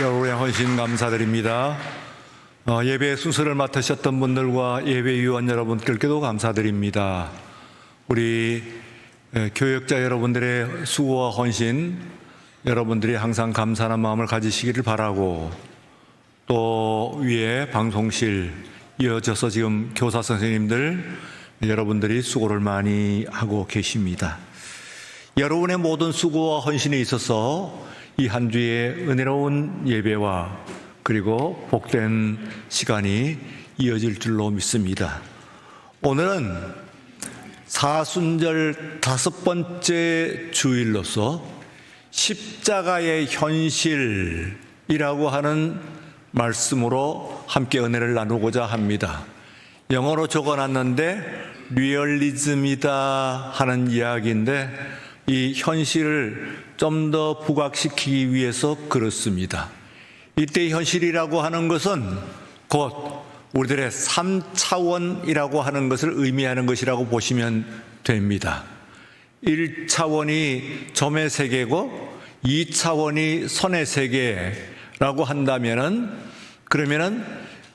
여러분의 헌신 감사드립니다. 어, 예배 순서를 맡으셨던 분들과 예배위원 여러분들께도 감사드립니다. 우리 에, 교역자 여러분들의 수고와 헌신, 여러분들이 항상 감사하는 마음을 가지시기를 바라고 또 위에 방송실 이어져서 지금 교사 선생님들 여러분들이 수고를 많이 하고 계십니다. 여러분의 모든 수고와 헌신에 있어서 이 한 주의 은혜로운 예배와 그리고 복된 시간이 이어질 줄로 믿습니다. 오늘은 사순절 다섯 번째 주일로서 십자가의 현실이라고 하는 말씀으로 함께 은혜를 나누고자 합니다. 영어로 적어 놨는데 리얼리즘이다 하는 이야기인데 이 현실을 좀 더 부각시키기 위해서 그렇습니다. 이때 현실이라고 하는 것은 곧 우리들의 3차원이라고 하는 것을 의미하는 것이라고 보시면 됩니다. 1차원이 점의 세계고 2차원이 선의 세계라고 한다면은 그러면은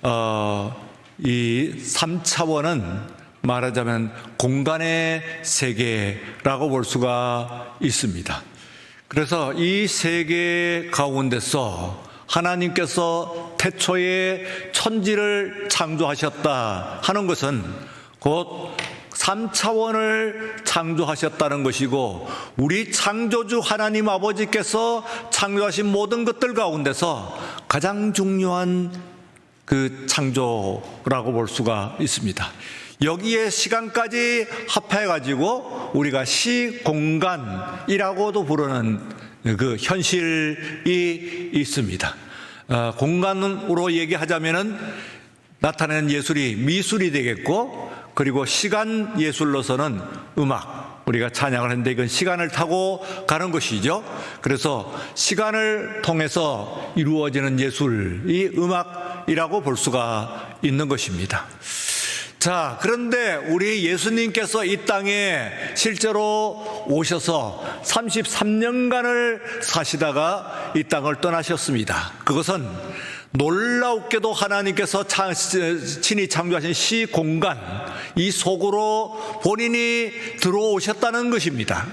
어, 이 3차원은 말하자면 공간의 세계라고 볼 수가 있습니다. 그래서 이 세계 가운데서 하나님께서 태초에 천지를 창조하셨다 하는 것은 곧 3차원을 창조하셨다는 것이고 우리 창조주 하나님 아버지께서 창조하신 모든 것들 가운데서 가장 중요한 그 창조라고 볼 수가 있습니다. 여기에 시간까지 합해 가지고 우리가 시공간이라고도 부르는 그 현실이 있습니다. 어, 공간으로 얘기하자면은 나타내는 예술이 미술이 되겠고 그리고 시간 예술로서는 음악 우리가 찬양을 했는데 이건 시간을 타고 가는 것이죠. 그래서 시간을 통해서 이루어지는 예술이 음악이라고 볼 수가 있는 것입니다. 자, 그런데 우리 예수님께서 이 땅에 실제로 오셔서 33년간을 사시다가 이 땅을 떠나셨습니다. 그것은 놀라웠게도 하나님께서 친히 창조하신 시 공간, 이 속으로 본인이 들어오셨다는 것입니다.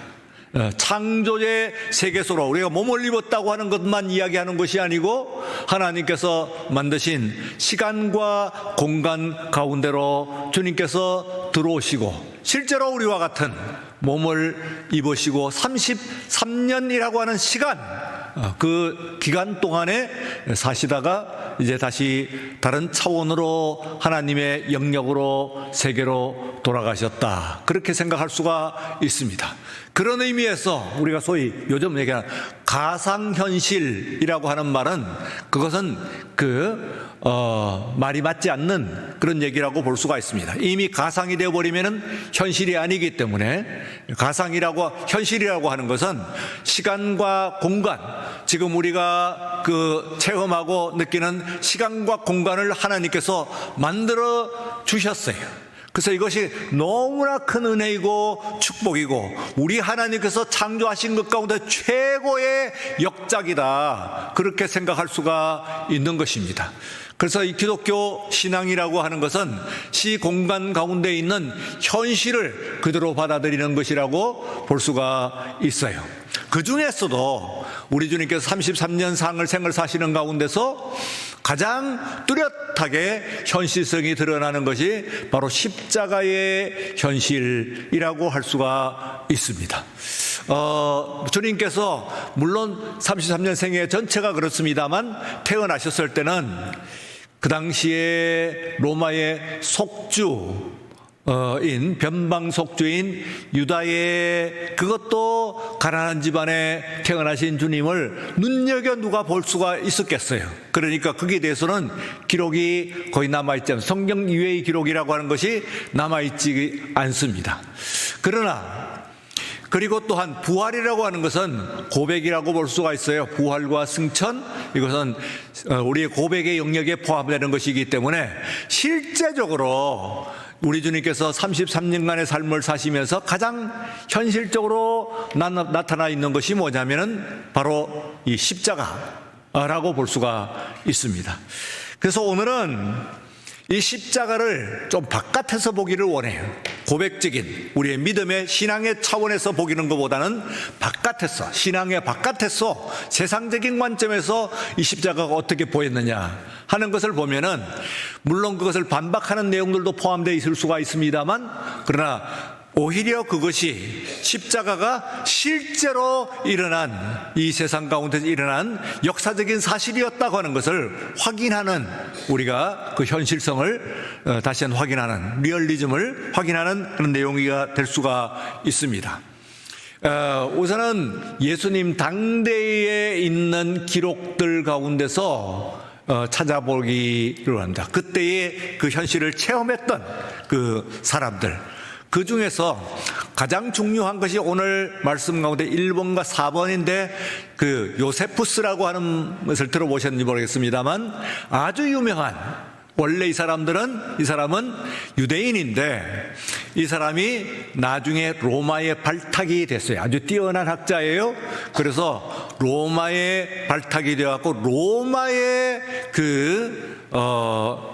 어, 창조의 세계소로 우리가 몸을 입었다고 하는 것만 이야기하는 것이 아니고 하나님께서 만드신 시간과 공간 가운데로 주님께서 들어오시고 실제로 우리와 같은 몸을 입으시고 33년이라고 하는 시간 어, 그 기간 동안에 사시다가 이제 다시 다른 차원으로 하나님의 영역으로 세계로 돌아가셨다. 그렇게 생각할 수가 있습니다. 그런 의미에서 우리가 소위 요즘 얘기하는 가상현실이라고 하는 말은 그것은 그, 어, 말이 맞지 않는 그런 얘기라고 볼 수가 있습니다. 이미 가상이 되어버리면 현실이 아니기 때문에 가상이라고, 현실이라고 하는 것은 시간과 공간, 지금 우리가 그 체험하고 느끼는 시간과 공간을 하나님께서 만들어 주셨어요. 그래서 이것이 너무나 큰 은혜이고 축복이고 우리 하나님께서 창조하신 것 가운데 최고의 역작이다. 그렇게 생각할 수가 있는 것입니다. 그래서 이 기독교 신앙이라고 하는 것은 시 공간 가운데 있는 현실을 그대로 받아들이는 것이라고 볼 수가 있어요. 그 중에서도 우리 주님께서 33년 상을 생을 사시는 가운데서 가장 뚜렷하게 현실성이 드러나는 것이 바로 십자가의 현실이라고 할 수가 있습니다. 어, 주님께서 물론 33년 생애 전체가 그렇습니다만 태어나셨을 때는 그 당시에 로마의 속주 인 변방 속주인 유다의 그것도 가난한 집안에 태어나신 주님을 눈여겨 누가 볼 수가 있었겠어요. 그러니까 거기에 대해서는 기록이 거의 남아 있지 않 성경 이외의 기록이라고 하는 것이 남아 있지 않습니다. 그러나 그리고 또한 부활이라고 하는 것은 고백이라고 볼 수가 있어요. 부활과 승천 이것은 우리의 고백의 영역에 포함되는 것이기 때문에 실제적으로 우리 주님께서 33년간의 삶을 사시면서 가장 현실적으로 나, 타나 있는 것이 뭐냐면은 바로 이 십자가, 라고 볼 수가 있습니다. 그래서 오늘은 이 십자가를 좀 바깥에서 보기를 원해요. 고백적인 우리의 믿음의 신앙의 차원에서 보기는 것보다는 바깥에서 신앙의 바깥에서 세상적인 관점에서 이 십자가가 어떻게 보였느냐 하는 것을 보면은 물론 그것을 반박하는 내용들도 포함되어 있을 수가 있습니다만 그러나 오히려 그것이 십자가가 실제로 일어난 이 세상 가운데서 일어난 역사적인 사실이었다고 하는 것을 확인하는 우리가 그 현실성을 어, 다시 한번 확인하는 리얼리즘을 확인하는 그런 내용이가 될 수가 있습니다. 어, 우선은 예수님 당대에 있는 기록들 가운데서 어, 찾아보기를 합니다. 그때의 그 현실을 체험했던 그 사람들. 그 중에서 가장 중요한 것이 오늘 말씀 가운데 1번과 4번인데 그 요세푸스라고 하는 것을 들어보셨는지 모르겠습니다만 아주 유명한 원래 이 사람들은 이 사람은 유대인인데 이 사람이 나중에 로마의 발탁이 됐어요. 아주 뛰어난 학자예요. 그래서 로마의 발탁이 되어갖고 로마의 그, 어,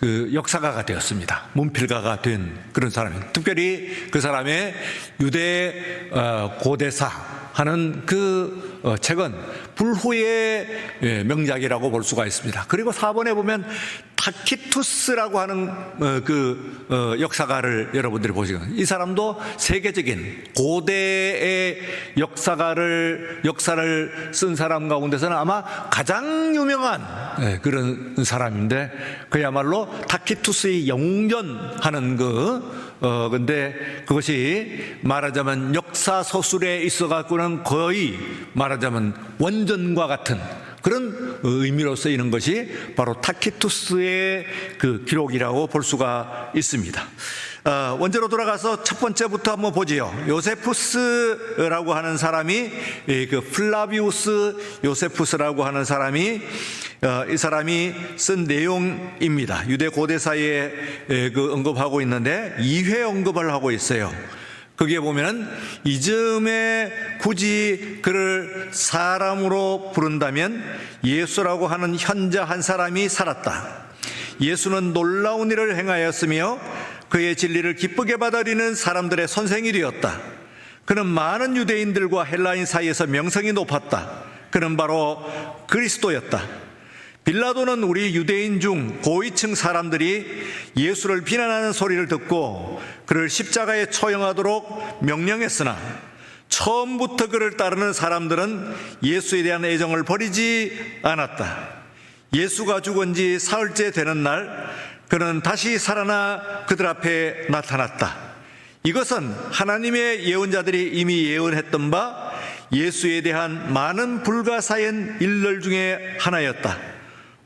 그 역사가가 되었습니다. 문필가가 된 그런 사람이에요. 특별히 그 사람의 유대 어, 고대사 하는 그 어, 책은 불후의 예, 명작이라고 볼 수가 있습니다. 그리고 4번에 보면 타키투스라고 하는 어, 그 어, 역사가를 여러분들이 보시면 이 사람도 세계적인 고대의 역사가를 역사를 쓴 사람 가운데서는 아마 가장 유명한 예, 그런 사람인데 그야말로 타키투스의 영전하는 그 어, 근데 그것이 말하자면 역사 서술에 있어 갖고는 거의 말하자면 원전과 같은 그런 의미로 쓰이는 것이 바로 타키투스의 그 기록이라고 볼 수가 있습니다. 어, 원제로 돌아가서 첫 번째부터 한번 보지요. 요세푸스라고 하는 사람이 이그 플라비우스 요세푸스라고 하는 사람이 어, 이 사람이 쓴 내용입니다. 유대 고대사에 에, 그 언급하고 있는데 2회 언급을 하고 있어요. 거기에 보면은 이즈음에 굳이 그를 사람으로 부른다면 예수라고 하는 현자 한 사람이 살았다. 예수는 놀라운 일을 행하였으며 그의 진리를 기쁘게 받아들이는 사람들의 선생이 되었다. 그는 많은 유대인들과 헬라인 사이에서 명성이 높았다. 그는 바로 그리스도였다. 빌라도는 우리 유대인 중 고위층 사람들이 예수를 비난하는 소리를 듣고 그를 십자가에 처형하도록 명령했으나 처음부터 그를 따르는 사람들은 예수에 대한 애정을 버리지 않았다. 예수가 죽은 지 사흘째 되는 날 그는 다시 살아나 그들 앞에 나타났다. 이것은 하나님의 예언자들이 이미 예언했던 바 예수에 대한 많은 불가사의 일들 중에 하나였다.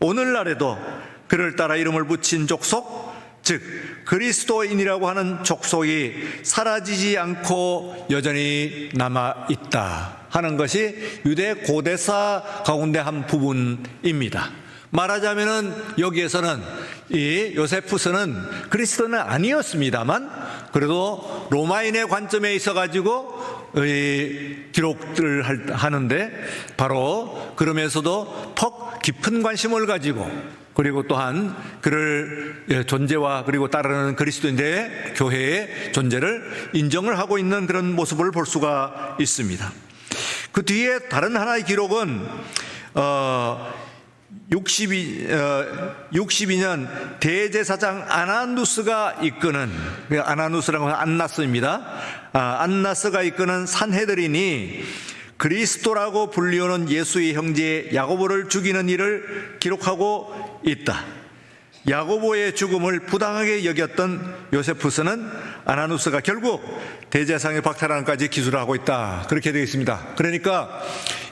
오늘날에도 그를 따라 이름을 붙인 족속, 즉 그리스도인이라고 하는 족속이 사라지지 않고 여전히 남아 있다 하는 것이 유대 고대사 가운데 한 부분입니다. 말하자면은 여기에서는 이 요세푸스는 그리스도는 아니었습니다만 그래도 로마인의 관점에 있어 가지고 기록들을 하는데 바로 그러면서도 퍽 깊은 관심을 가지고 그리고 또한 그를 존재와 그리고 따르는 그리스도인의 교회의 존재를 인정을 하고 있는 그런 모습을 볼 수가 있습니다. 그 뒤에 다른 하나의 기록은 어 62, 어, 62년 대제사장 아나누스가 이끄는 그 아나누스라고 하는 안나스입니다. 아, 안나스가 이끄는 산헤드린이 그리스도라고 불리우는 예수의 형제 야고보를 죽이는 일을 기록하고 있다. 야고보의 죽음을 부당하게 여겼던 요세푸스는 아나누스가 결국 대제상의 박탈하는까지 기술하고 있다. 그렇게 되어 있습니다. 그러니까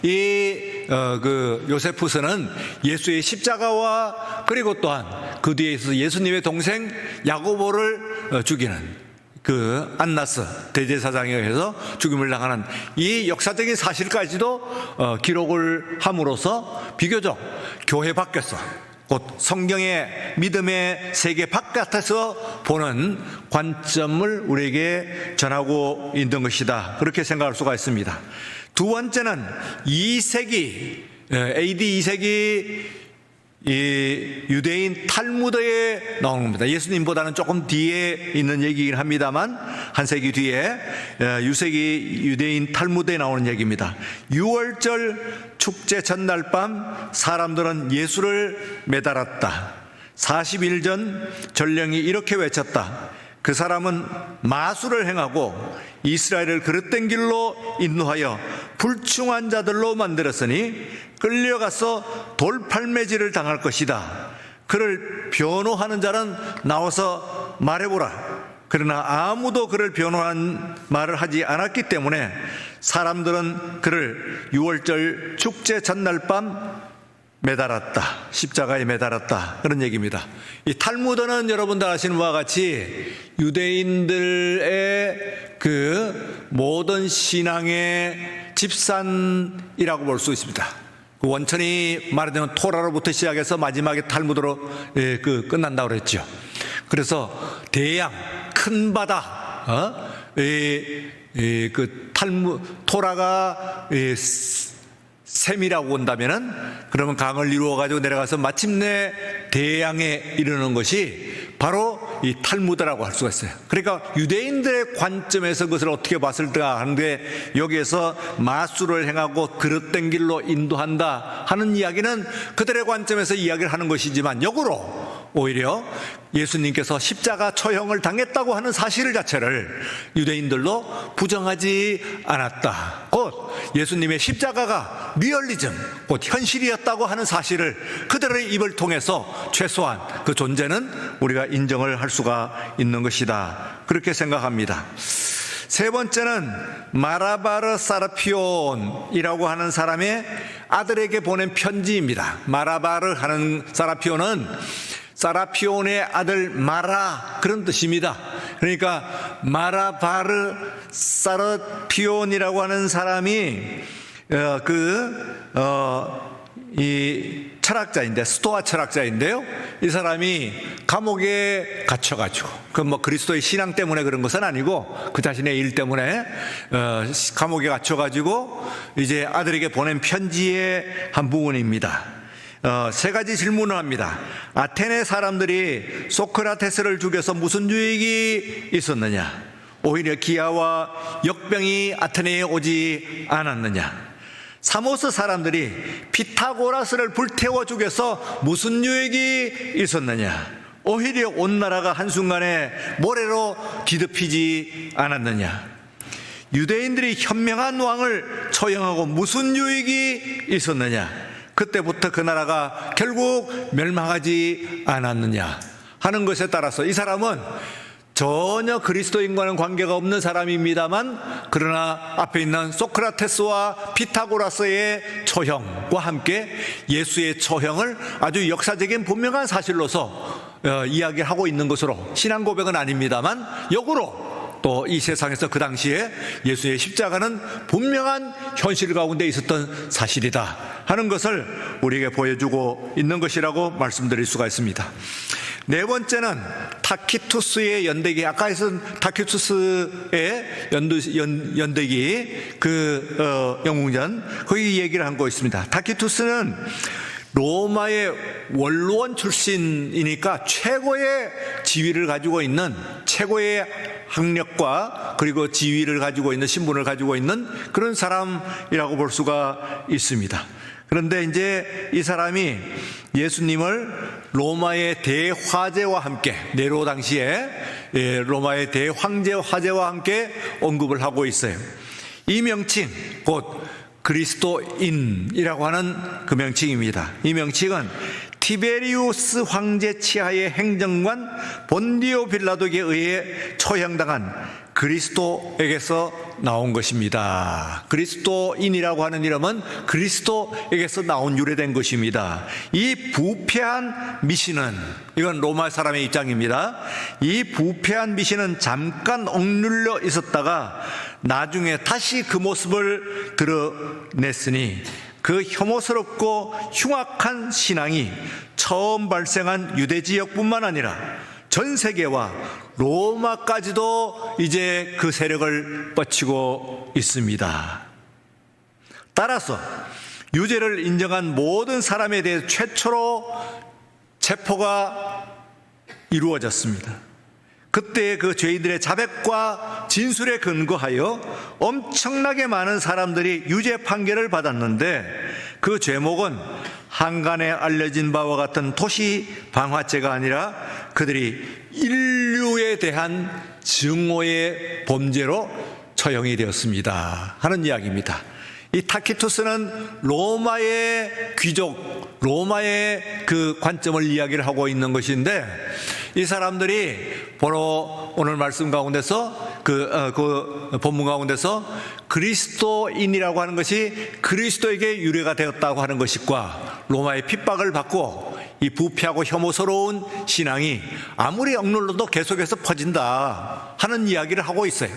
이, 어, 그 요세푸스는 예수의 십자가와 그리고 또한 그 뒤에 있어서 예수님의 동생 야고보를 어, 죽이는 그 안나스 대제사장에 의해서 죽임을 당하는 이 역사적인 사실까지도 어, 기록을 함으로써 비교적 교회 밖에서 곧 성경의 믿음의 세계 바깥에서 보는 관점을 우리에게 전하고 있는 것이다. 그렇게 생각할 수가 있습니다. 두 번째는 2세기 AD 2세기 이 유대인 탈무드에 나오는 겁니다. 예수님보다는 조금 뒤에 있는 얘기긴 합니다만 한 세기 뒤에 유세기 유대인 탈무드에 나오는 얘기입니다. 6월절 축제 전날 밤 사람들은 예수를 매달았다. 40일 전 전령이 이렇게 외쳤다. 그 사람은 마술을 행하고 이스라엘을 그릇된 길로 인도하여 불충한 자들로 만들었으니 끌려가서 돌팔매질을 당할 것이다. 그를 변호하는 자는 나와서 말해보라. 그러나 아무도 그를 변호한 말을 하지 않았기 때문에 사람들은 그를 6월절 축제 전날 밤 매달았다. 십자가에 매달았다. 그런 얘기입니다. 이 탈무드는 여러분들 아시는 바와 같이 유대인들의 그 모든 신앙의 집산이라고 볼 수 있습니다. 그 원천이 말하자면 토라로부터 시작해서 마지막에 탈무드로 예, 그 끝난다고 그랬죠. 그래서 대양 큰 바다 어? 그 탈무 토라가 이, 샘이라고 온다면은 그러면 강을 이루어 가지고 내려가서 마침내 대양에 이르는 것이 바로 이 탈무드라고 할 수가 있어요. 그러니까 유대인들의 관점에서 그것을 어떻게 봤을까 하는데 여기에서 마술을 행하고 그릇된 길로 인도한다 하는 이야기는 그들의 관점에서 이야기를 하는 것이지만 역으로 오히려 예수님께서 십자가 처형을 당했다고 하는 사실 자체를 유대인들로 부정하지 않았다. 곧 예수님의 십자가가 리얼리즘, 곧 현실이었다고 하는 사실을 그들의 입을 통해서 최소한 그 존재는 우리가 인정을 할 수가 있는 것이다. 그렇게 생각합니다. 세 번째는 마라바르 사라피온이라고 하는 사람의 아들에게 보낸 편지입니다. 마라바르 하는 사라피온은 사라피온의 아들 마라 그런 뜻입니다. 그러니까 마라바르 사라피온이라고 하는 사람이 어, 그, 어, 이 철학자인데, 스토아 철학자인데요. 이 사람이 감옥에 갇혀 가지고, 그 뭐 그리스도의 신앙 때문에 그런 것은 아니고, 그 자신의 일 때문에, 어, 감옥에 갇혀 가지고, 이제 아들에게 보낸 편지의 한 부분입니다. 어, 세 가지 질문을 합니다. 아테네 사람들이 소크라테스를 죽여서 무슨 유익이 있었느냐? 오히려 기아와 역병이 아테네에 오지 않았느냐? 사모스 사람들이 피타고라스를 불태워 죽여서 무슨 유익이 있었느냐? 오히려 온 나라가 한순간에 모래로 뒤덮이지 않았느냐? 유대인들이 현명한 왕을 처형하고 무슨 유익이 있었느냐? 그때부터 그 나라가 결국 멸망하지 않았느냐 하는 것에 따라서 이 사람은 전혀 그리스도인과는 관계가 없는 사람입니다만 그러나 앞에 있는 소크라테스와 피타고라스의 처형과 함께 예수의 처형을 아주 역사적인 분명한 사실로서 어, 이야기하고 있는 것으로 신앙 고백은 아닙니다만 역으로 또 이 세상에서 그 당시에 예수의 십자가는 분명한 현실 가운데 있었던 사실이다 하는 것을 우리에게 보여주고 있는 것이라고 말씀드릴 수가 있습니다. 네 번째는 타키투스의 연대기 아까 했던 타키투스의 연, 연 대기 그 어, 영웅전 거기 얘기를 한 거 있습니다. 타키투스는 로마의 원로원 출신이니까 최고의 지위를 가지고 있는 최고의 학력과 그리고 지위를 가지고 있는 신분을 가지고 있는 그런 사람이라고 볼 수가 있습니다. 그런데 이제 이 사람이 예수님을 로마의 대화제와 함께 네로 당시에 예, 로마의 대황제 화제와 함께 언급을 하고 있어요. 이 명칭 곧 그리스도인이라고 하는 그 명칭입니다. 이 명칭은 티베리우스 황제 치하의 행정관 본디오 빌라도에게 의해 처형당한 그리스도에게서 나온 것입니다. 그리스도인이라고 하는 이름은 그리스도에게서 나온 유래된 것입니다. 이 부패한 미신은 이건 로마 사람의 입장입니다. 이 부패한 미신은 잠깐 억눌려 있었다가 나중에 다시 그 모습을 드러냈으니 그 혐오스럽고 흉악한 신앙이 처음 발생한 유대 지역뿐만 아니라 전 세계와 로마까지도 이제 그 세력을 뻗치고 있습니다. 따라서 유죄를 인정한 모든 사람에 대해 최초로 체포가 이루어졌습니다. 그때 그 죄인들의 자백과 진술에 근거하여 엄청나게 많은 사람들이 유죄 판결을 받았는데 그 죄목은 한간에 알려진 바와 같은 토시 방화죄가 아니라 그들이 인류에 대한 증오의 범죄로 처형이 되었습니다. 하는 이야기입니다. 이 타키투스는 로마의 귀족, 로마의 그 관점을 이야기를 하고 있는 것인데 이 사람들이 바로 오늘 말씀 가운데서 그, 어, 그 본문 가운데서 그리스도인이라고 하는 것이 그리스도에게 유래가 되었다고 하는 것과 로마의 핍박을 받고 이 부패하고 혐오스러운 신앙이 아무리 억눌러도 계속해서 퍼진다 하는 이야기를 하고 있어요.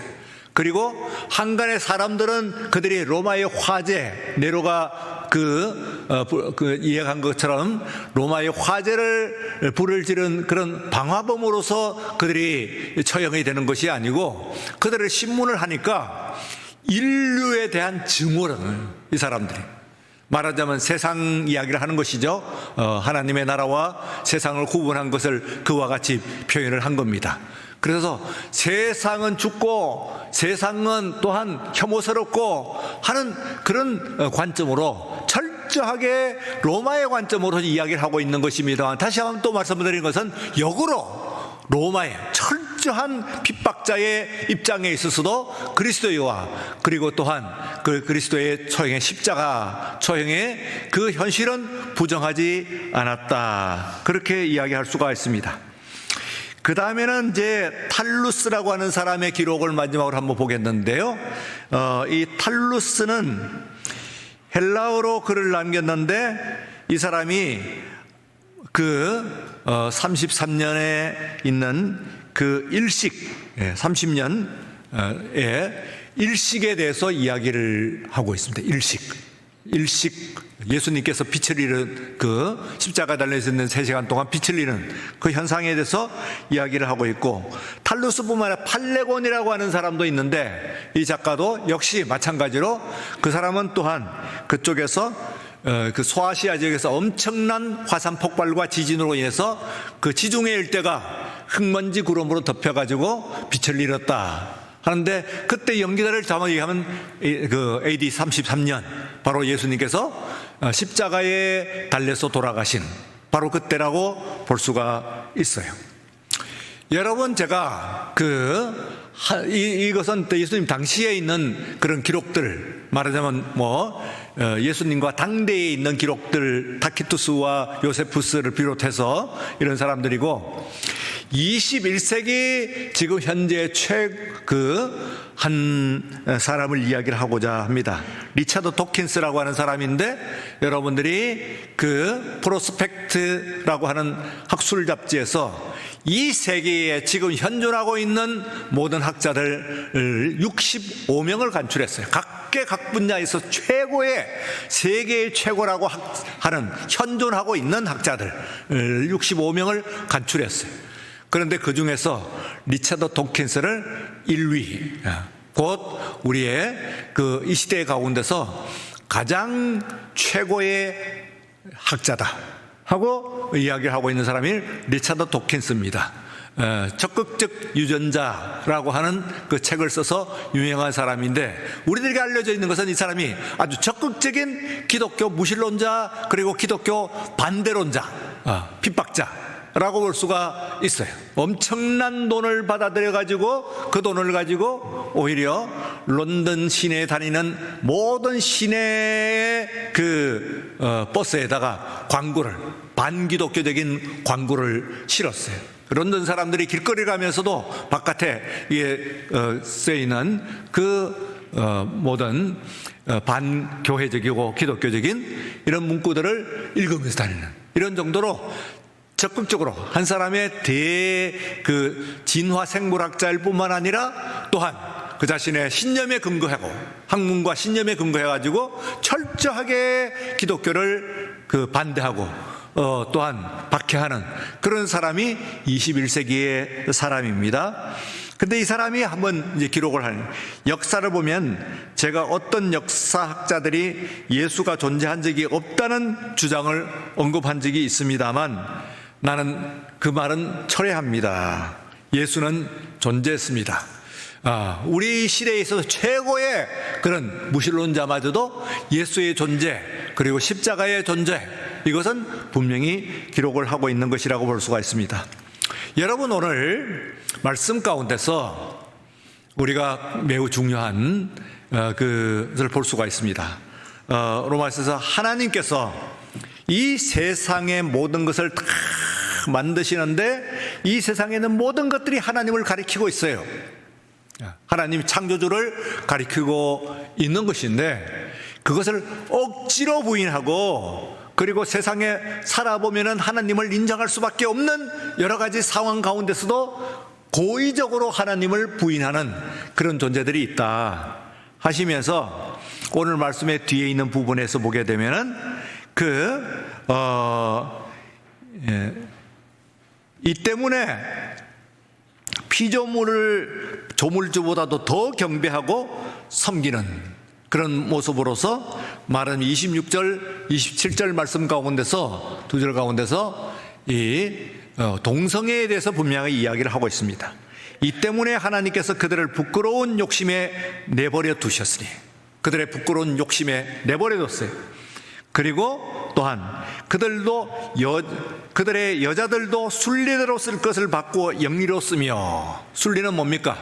그리고 한간의 사람들은 그들이 로마의 화재, 네로가 그, 어, 부- 그 이해한 것처럼 로마의 화재를 불을 지른 그런 방화범으로서 그들이 처형이 되는 것이 아니고 그들을 신문을 하니까 인류에 대한 증오를 이 사람들이 말하자면 세상 이야기를 하는 것이죠. 어, 하나님의 나라와 세상을 구분한 것을 그와 같이 표현을 한 겁니다. 그래서 세상은 죽고 세상은 또한 혐오스럽고 하는 그런 어, 관점으로 철저하게 로마의 관점으로 이야기를 하고 있는 것입니다. 다시 한번 또 말씀드리는 것은 역으로 로마의 철 저한 핍박자의 입장에 있어서도 그리스도와 그리고 또한 그 그리스도의 처형의 십자가 처형의 그 현실은 부정하지 않았다. 그렇게 이야기할 수가 있습니다. 그 다음에는 이제 탈루스라고 하는 사람의 기록을 마지막으로 한번 보겠는데요. 어, 이 탈루스는 헬라어로 글을 남겼는데 이 사람이 그 어, 33년에 있는 그 일식, 30년의 일식에 대해서 이야기를 하고 있습니다. 일식. 일식. 예수님께서 빛을 잃은 그 십자가 달려 있는 세 시간 동안 빛을 잃은 그 현상에 대해서 이야기를 하고 있고 탈루스뿐만 아니라 팔레곤이라고 하는 사람도 있는데 이 작가도 역시 마찬가지로 그 사람은 또한 그쪽에서 어, 그 소아시아 지역에서 엄청난 화산 폭발과 지진으로 인해서 그 지중해 일대가 흙먼지 구름으로 덮여가지고 빛을 잃었다. 하는데 그때 연기자를 잡아 얘기하면 이- 그 AD 33년 바로 예수님께서 어, 십자가에 달려서 돌아가신 바로 그때라고 볼 수가 있어요. 여러분 제가 그 하- 이, 이것은 또 예수님 당시에 있는 그런 기록들 말하자면 뭐 어, 예수님과 당대에 있는 기록들 타키투스와 요세푸스를 비롯해서 이런 사람들이고 21세기 지금 현재 최그 한 사람을 이야기를 하고자 합니다. 리차드 도킨스라고 하는 사람인데 여러분들이 그 프로스펙트라고 하는 학술 잡지에서 이 세계에 지금 현존하고 있는 모든 학자들 65명을 간출했어요. 각계 각 분야에서 최고의 세계의 최고라고 학- 하는 현존하고 있는 학자들 65명을 간출했어요. 그런데 그 중에서 리차드 돈킨스를 1위, 곧 우리의 그 이 시대 가운데서 가장 최고의 학자다 하고 이야기를 하고 있는 사람이 리차드 도킨스입니다. 에, 적극적 유전자라고 하는 그 책을 써서 유명한 사람인데 우리들에게 알려져 있는 것은 이 사람이 아주 적극적인 기독교 무신론자 그리고 기독교 반대론자, 어, 핍박자. 라고 볼 수가 있어요. 엄청난 돈을 받아들여 가지고 그 돈을 가지고 오히려 런던 시내에 다니는 모든 시내의 그 어, 버스에다가 광고를 반기독교적인 광고를 실었어요. 런던 사람들이 길거리 가면서도 바깥에 이게 어, 쓰이는 그 어, 모든 어, 반교회적이고 기독교적인 이런 문구들을 읽으면서 다니는 이런 정도로 적극적으로 한 사람의 대 그 진화 생물학자일 뿐만 아니라 또한 그 자신의 신념에 근거하고 학문과 신념에 근거해 가지고 철저하게 기독교를 그 반대하고 어 또한 박해하는 그런 사람이 21세기의 사람입니다. 근데 이 사람이 한번 이제 기록을 하는 역사를 보면 제가 어떤 역사학자들이 예수가 존재한 적이 없다는 주장을 언급한 적이 있습니다만 나는 그 말은 철회합니다. 예수는 존재했습니다. 아, 우리 시대에 있어서 최고의 그런 무신론자마저도 예수의 존재 그리고 십자가의 존재 이것은 분명히 기록을 하고 있는 것이라고 볼 수가 있습니다. 여러분 오늘 말씀 가운데서 우리가 매우 중요한 어, 그것을 볼 수가 있습니다. 어, 로마서에서 하나님께서 이 세상의 모든 것을 다 만드시는데 이 세상에는 모든 것들이 하나님을 가리키고 있어요. 하나님 창조주를 가리키고 있는 것인데 그것을 억지로 부인하고 그리고 세상에 살아보면은 하나님을 인정할 수밖에 없는 여러 가지 상황 가운데서도 고의적으로 하나님을 부인하는 그런 존재들이 있다 하시면서 오늘 말씀의 뒤에 있는 부분에서 보게 되면은 그, 어, 예, 이 때문에 피조물을 조물주보다도 더 경배하고 섬기는 그런 모습으로서 말은 26절, 27절 말씀 가운데서 두 절 가운데서 이 어, 동성애에 대해서 분명히 이야기를 하고 있습니다. 이 때문에 하나님께서 그들을 부끄러운 욕심에 내버려 두셨으니 그들의 부끄러운 욕심에 내버려 뒀어요. 그리고 또한 그들도 여, 그들의 여자들도 순리대로 쓸 것을 받고 영리로 쓰며 순리는 뭡니까?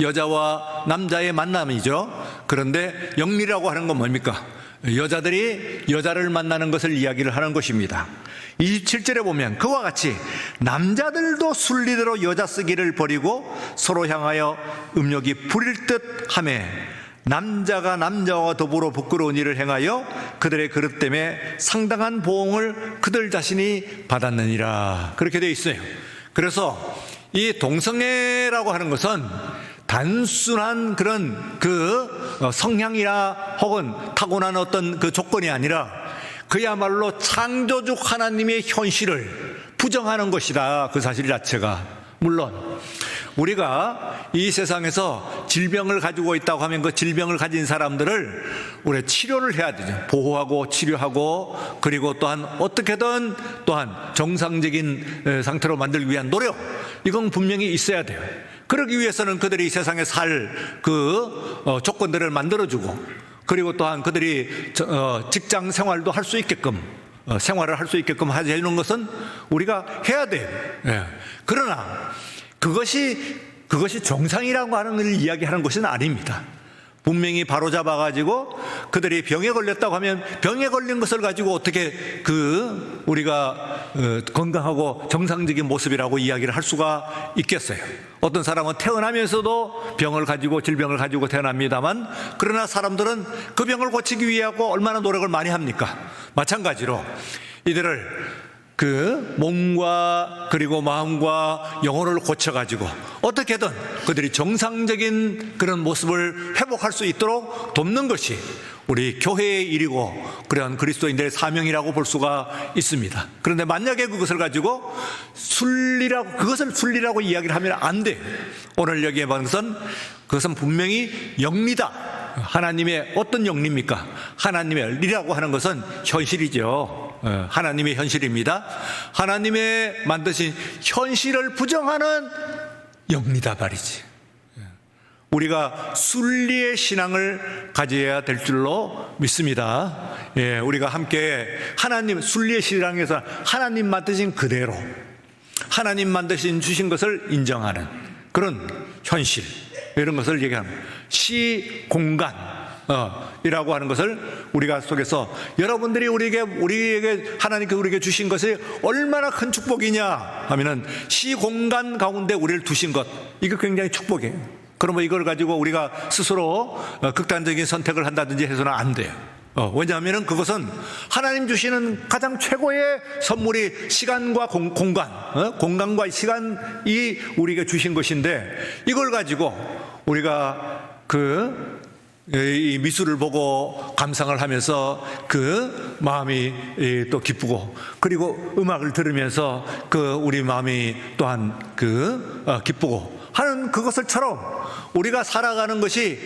여자와 남자의 만남이죠. 그런데 영리라고 하는 건 뭡니까? 여자들이 여자를 만나는 것을 이야기를 하는 것입니다. 27절에 보면 그와 같이 남자들도 순리대로 여자 쓰기를 버리고 서로 향하여 음욕이 부릴 듯 하매 남자가 남자와 더불어 부끄러운 일을 행하여 그들의 그릇 때문에 상당한 보응을 그들 자신이 받았느니라. 그렇게 되어 있어요. 그래서 이 동성애라고 하는 것은 단순한 그런 그 성향이나 혹은 타고난 어떤 그 조건이 아니라 그야말로 창조주 하나님의 현실을 부정하는 것이다. 그 사실 자체가. 물론 우리가 이 세상에서 질병을 가지고 있다고 하면 그 질병을 가진 사람들을 우리 치료를 해야 되죠. 보호하고 치료하고 그리고 또한 어떻게든 또한 정상적인 상태로 만들기 위한 노력 이건 분명히 있어야 돼요. 그러기 위해서는 그들이 이 세상에 살 그 조건들을 만들어주고 그리고 또한 그들이 어, 직장 생활도 할 수 있게끔 어, 생활을 할 수 있게끔 해주는 것은 우리가 해야 돼요. 예. 그러나 그것이 그것이 정상이라고 하는 걸 이야기하는 것은 아닙니다. 분명히 바로 잡아 가지고 그들이 병에 걸렸다고 하면 병에 걸린 것을 가지고 어떻게 그 우리가 어, 건강하고 정상적인 모습이라고 이야기를 할 수가 있겠어요. 어떤 사람은 태어나면서도 병을 가지고 질병을 가지고 태어납니다만 그러나 사람들은 그 병을 고치기 위하고 얼마나 노력을 많이 합니까? 마찬가지로 이들을 그 몸과 그리고 마음과 영혼을 고쳐가지고 어떻게든 그들이 정상적인 그런 모습을 회복할 수 있도록 돕는 것이 우리 교회의 일이고 그러한 그리스도인들의 사명이라고 볼 수가 있습니다. 그런데 만약에 그것을 가지고 순리라고 그것을 순리라고 이야기를 하면 안 돼. 오늘 여기에 본 것은 그것은 분명히 영리다. 하나님의 어떤 영리입니까? 하나님의 리라고 하는 것은 현실이죠. 어, 하나님의 현실입니다. 하나님의 만드신 현실을 부정하는 영리다 말이지. 예. 우리가 순리의 신앙을 가져야 될 줄로 믿습니다. 예, 우리가 함께 하나님 순리의 신앙에서 하나님 만드신 그대로 하나님 만드신 주신 것을 인정하는 그런 현실 이런 것을 얘기하는 시 공간 어, 이라고 하는 것을 우리가 속에서 여러분들이 우리에게 우리에게 하나님께 우리에게 주신 것이 얼마나 큰 축복이냐 하면은 시 공간 가운데 우리를 두신 것 이거 굉장히 축복이에요. 그러면 이걸 가지고 우리가 스스로 어, 극단적인 선택을 한다든지 해서는 안 돼요. 어, 왜냐하면 그것은 하나님 주시는 가장 최고의 선물이 시간과 공, 간 어? 공간과 시간이 우리에게 주신 것인데 이걸 가지고 우리가 그 이 미술을 보고 감상을 하면서 그 마음이 또 기쁘고 그리고 음악을 들으면서 그 우리 마음이 또한 그 어, 기쁘고 하는 그것을처럼 우리가 살아가는 것이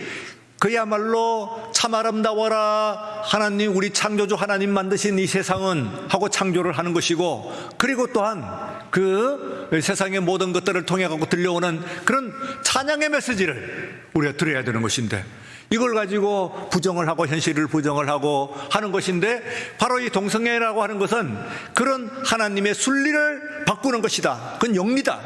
그야말로 참 아름다워라. 하나님 우리 창조주 하나님 만드신 이 세상은 하고 창조를 하는 것이고 그리고 또한 그 세상의 모든 것들을 통해 갖고 들려오는 그런 찬양의 메시지를 우리가 들어야 되는 것인데 이걸 가지고 부정을 하고 현실을 부정을 하고 하는 것인데 바로 이 동성애라고 하는 것은 그런 하나님의 순리를 바꾸는 것이다. 그건 영리다.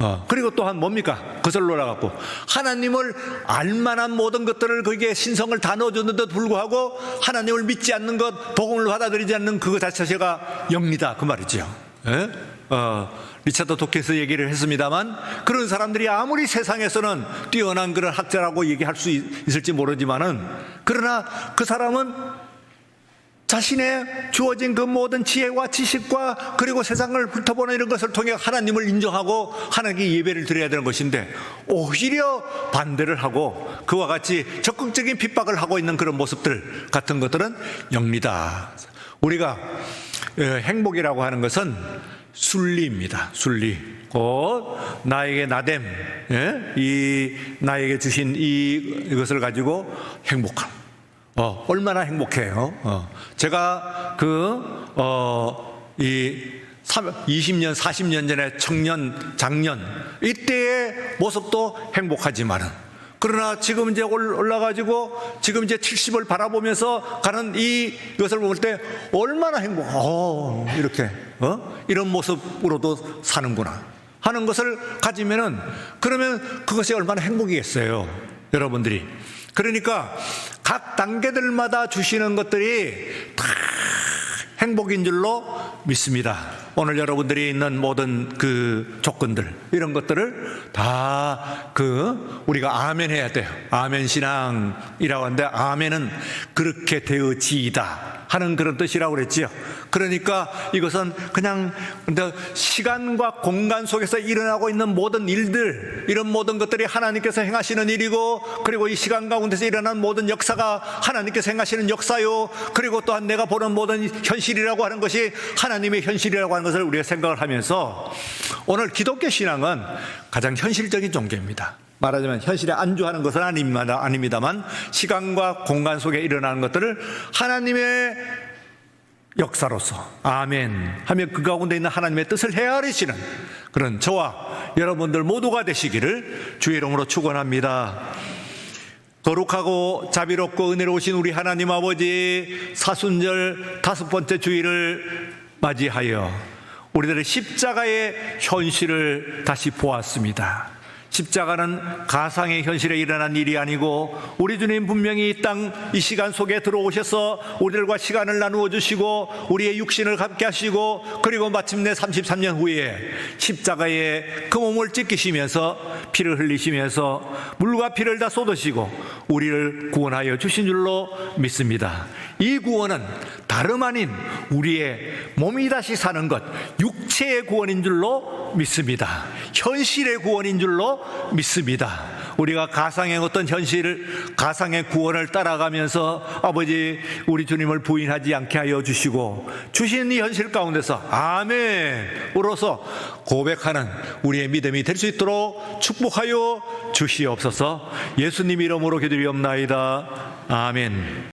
어, 그리고 또한 뭡니까? 그것을 놀아갖고 하나님을 알만한 모든 것들을 거기에 신성을 다 넣어줬는데도 불구하고 하나님을 믿지 않는 것, 복음을 받아들이지 않는 그것 자체가 영리다 그 말이죠. 예? 어, 리차드 도케스 얘기를 했습니다만 그런 사람들이 아무리 세상에서는 뛰어난 그런 학자라고 얘기할 수 있- 있을지 모르지만은 그러나 그 사람은 자신의 주어진 그 모든 지혜와 지식과 그리고 세상을 훑어보는 것을 통해 하나님을 인정하고 하나님께 예배를 드려야 되는 것인데 오히려 반대를 하고 그와 같이 적극적인 핍박을 하고 있는 그런 모습들 같은 것들은 영리다. 우리가 어, 행복이라고 하는 것은 순리입니다. 순리. 곧 나에게 나됨, 예? 이 나에게 주신 이 이것을 가지고 행복함. 어, 얼마나 행복해요. 어. 제가 그, 어, 이 20년, 40년 전에 청년, 작년, 이때의 모습도 행복하지만은, 그러나 지금 이제 올- 올라가지고 지금 이제 70을 바라보면서 가는 이, 이것을 볼 때 얼마나 행복, 어, 이렇게, 어? 이런 모습으로도 사는구나. 하는 것을 가지면은 그러면 그것이 얼마나 행복이겠어요. 여러분들이. 그러니까 각 단계들마다 주시는 것들이 다 행복인 줄로 믿습니다. 오늘 여러분들이 있는 모든 그 조건들 이런 것들을 다 그 우리가 아멘 해야 돼요. 아멘 신앙이라고 하는데 아멘은 그렇게 되어지이다 하는 그런 뜻이라고 그랬지요. 그러니까 이것은 그냥 시간과 공간 속에서 일어나고 있는 모든 일들 이런 모든 것들이 하나님께서 행하시는 일이고 그리고 이 시간 가운데서 일어난 모든 역사가 하나님께서 행하시는 역사요 그리고 또한 내가 보는 모든 현실이라고 하는 것이 하나님의 현실이라고 하는 것을 우리가 생각을 하면서 오늘 기독교 신앙은 가장 현실적인 종교입니다. 말하자면 현실에 안주하는 것은 아닙니다, 아닙니다만 시간과 공간 속에 일어나는 것들을 하나님의 역사로서 아멘 하며 그 가운데 있는 하나님의 뜻을 헤아리시는 그런 저와 여러분들 모두가 되시기를 주의 이름으로 축원합니다. 거룩하고 자비롭고 은혜로우신 우리 하나님 아버지 사순절 다섯 번째 주일을 맞이하여 우리들의 십자가의 현실을 다시 보았습니다. 십자가는 가상의 현실에 일어난 일이 아니고 우리 주님 분명히 이 땅 이 시간 속에 들어오셔서 우리들과 시간을 나누어 주시고 우리의 육신을 갖게 하시고 그리고 마침내 33년 후에 십자가에 그 몸을 찢기시면서 피를 흘리시면서 물과 피를 다 쏟으시고 우리를 구원하여 주신 줄로 믿습니다. 이 구원은 다름 아닌 우리의 몸이 다시 사는 것, 육체의 구원인 줄로 믿습니다. 현실의 구원인 줄로 믿습니다. 우리가 가상의 어떤 현실을, 가상의 구원을 따라가면서 아버지, 우리 주님을 부인하지 않게 하여 주시고, 주신 이 현실 가운데서 아멘으로서 고백하는 우리의 믿음이 될 수 있도록 축복하여 주시옵소서 예수님 이름으로 기도리옵나이다. 아멘.